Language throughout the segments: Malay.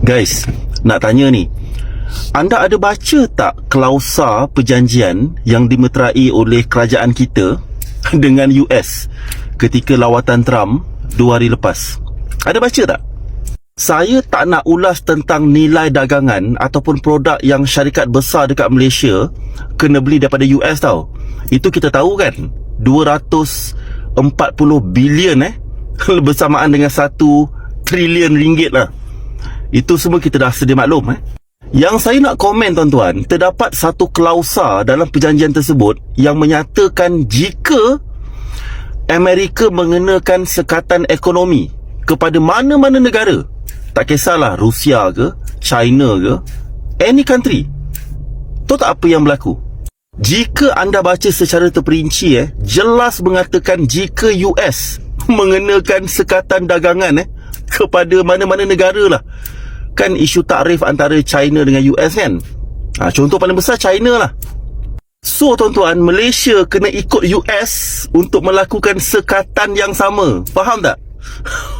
Guys, nak tanya ni. Anda ada baca tak klausa perjanjian yang dimeterai oleh kerajaan kita dengan US ketika lawatan Trump dua hari lepas? Ada baca tak? Saya tak nak ulas tentang nilai dagangan ataupun produk yang syarikat besar dekat Malaysia kena beli daripada US tau. Itu kita tahu kan? 240 bilion eh bersamaan dengan 1 trilion ringgit lah. Itu semua kita dah sedia maklum eh. Yang saya nak komen tuan-tuan, terdapat satu klausa dalam perjanjian tersebut yang menyatakan jika Amerika mengenakan sekatan ekonomi kepada mana-mana negara, tak kisahlah Rusia ke, China ke, any country. Tahu tak apa yang berlaku? Jika anda baca secara terperinci eh, jelas mengatakan jika US mengenakan sekatan dagangan eh kepada mana-mana negara lah. Kan isu takrif antara China dengan US kan? Ha, contoh paling besar China lah. So tuan-tuan, Malaysia kena ikut US untuk melakukan sekatan yang sama. Faham tak?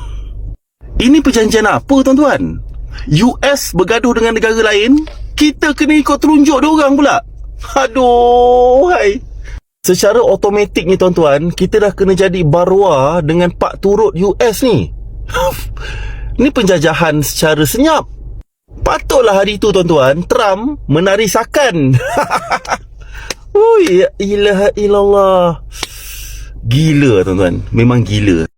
Ini perjanjian apa tuan-tuan? US bergaduh dengan negara lain, kita kena ikut terunjuk diorang pula. Aduh, hai. Secara automatik ni tuan-tuan, kita dah kena jadi barwa dengan pak turut US ni. ni penjajahan secara senyap. Patutlah hari tu tuan-tuan, Trump menari sakan. Ui, ya ilaha illallah. Gila tuan-tuan, memang gila.